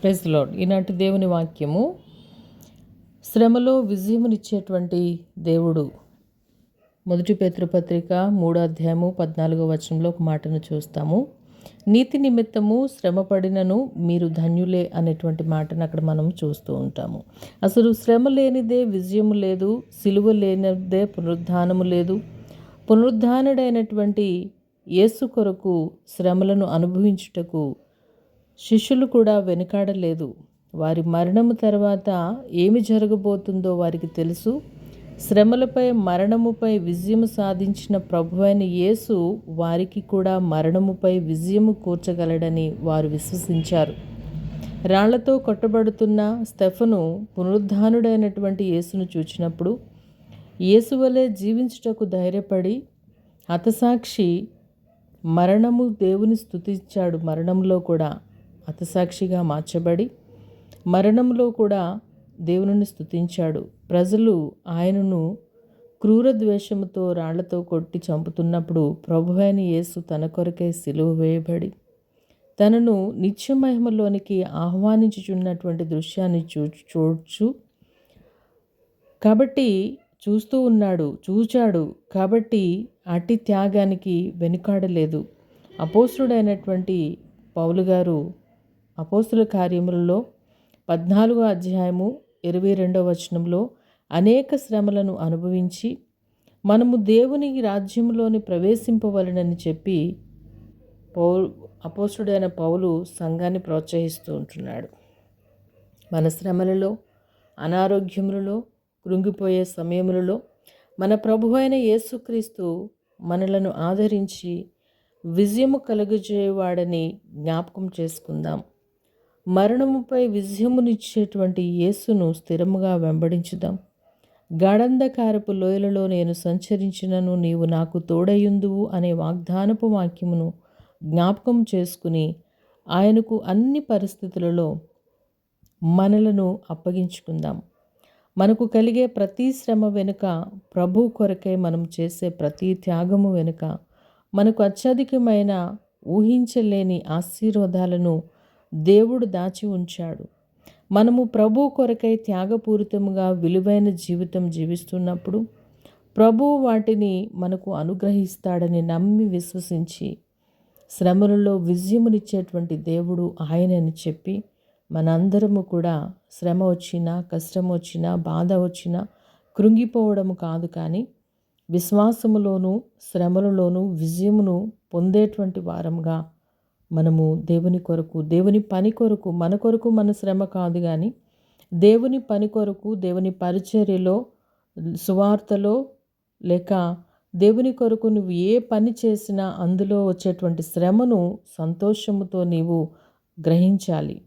Press lord ఈనాటి దేవుని వాక్యము శ్రమలో విజయమునిచ్చేటువంటి దేవుడు. మొదటి పేతృపత్రిక మూడో అధ్యాయము పద్నాలుగో వచనంలో ఒక మాటను చూస్తాము. నీతి నిమిత్తము శ్రమపడినను మీరు ధన్యులే అనేటువంటి మాటను అక్కడ మనం చూస్తూ ఉంటాము. అసలు శ్రమ లేనిదే విజయము లేదు సిలువ లేనిదే పునరుద్ధానము లేదు. పునరుద్ధానుడైనటువంటి యేసు కొరకు శ్రమలను అనుభవించుటకు శిష్యులు కూడా వెనుకాడలేదు. వారి మరణము తర్వాత ఏమి జరగబోతుందో వారికి తెలుసు. శ్రమలపై మరణముపై విజయము సాధించిన ప్రభువైన యేసు వారికి కూడా మరణముపై విజయము కూర్చగలడని వారు విశ్వసించారు. రాళ్ళతో కొట్టబడుతున్న స్టెఫను పునరుద్ధానుడైనటువంటి యేసును చూచినప్పుడు యేసు వలె జీవించుటకు ధైర్యపడి హతసాక్షి మరణము దేవుని స్థుతించాడు. మరణంలో కూడా హతసాక్షిగా మార్చబడి మరణంలో కూడా దేవుని స్థుతించాడు ప్రజలు ఆయనను క్రూర ద్వేషముతో రాళ్ళతో కొట్టి చంపుతున్నప్పుడు ప్రభు అయిన యేసు తన కొరకే సిలువ వేయబడి తనను నిత్యమహిమలోనికి ఆహ్వానించుచున్నటువంటి దృశ్యాన్ని చూ చూడచ్చు. కాబట్టి చూస్తూ ఉన్నాడు చూచాడు. కాబట్టి అట్టి త్యాగానికి వెనుకాడలేదు. అపోసుడైనటువంటి పౌలు గారు అపోస్తుల కార్యములలో పద్నాలుగో అధ్యాయము ఇరవై రెండవ వచనంలో అనేక శ్రమలను అనుభవించి మనము దేవుని రాజ్యంలోని ప్రవేశింపవలనని చెప్పి పౌ అపోసుడైన పౌలు సంఘాన్ని ప్రోత్సహిస్తూ ఉంటున్నాడు. మన శ్రమలలో అనారోగ్యములలో కృంగిపోయే సమయములలో మన ప్రభు అయిన యేసుక్రీస్తు మనలను ఆదరించి విజయము కలుగజేయవాడని జ్ఞాపకం చేసుకుందాం. మరణముపై విజయమునిచ్చేటువంటి యేసును స్థిరముగా వెంబడించుదాం. గాఢంధకారపు లోయలలో నేను సంచరించినను నీవు నాకు తోడయుందువు అనే వాగ్దానపు వాక్యమును జ్ఞాపకం చేసుకుని ఆయనకు అన్ని పరిస్థితులలో మనలను అప్పగించుకుందాం. మనకు కలిగే ప్రతి శ్రమ వెనుక ప్రభు కొరకై మనం చేసే ప్రతి త్యాగము వెనుక మనకు అత్యధికమైన ఊహించలేని ఆశీర్వాదాలను దేవుడు దాచి ఉంచాడు. మనము ప్రభు కొరకై త్యాగపూరితముగా విలువైన జీవితం జీవిస్తున్నప్పుడు ప్రభు వాటిని మనకు అనుగ్రహిస్తాడని నమ్మి విశ్వసించి శ్రమలలో విజయమునిచ్చేటువంటి దేవుడు ఆయనని చెప్పి మనందరము కూడా శ్రమ వచ్చినా కష్టం వచ్చినా బాధ వచ్చినా కృంగిపోవడం కాదు కానీ విశ్వాసములోనూ శ్రమలలోనూ విజయమును పొందేటువంటి వారంగా మనము దేవుని కొరకు దేవుని పని కొరకు మన కొరకు మన శ్రమ కాదు కానీ దేవుని పని కొరకు దేవుని పరిచర్యలో సువార్తలో లేక దేవుని కొరకు నువ్వు ఏ పని చేసినా అందులో వచ్చేటువంటి శ్రమను సంతోషముతో నీవు గ్రహించాలి.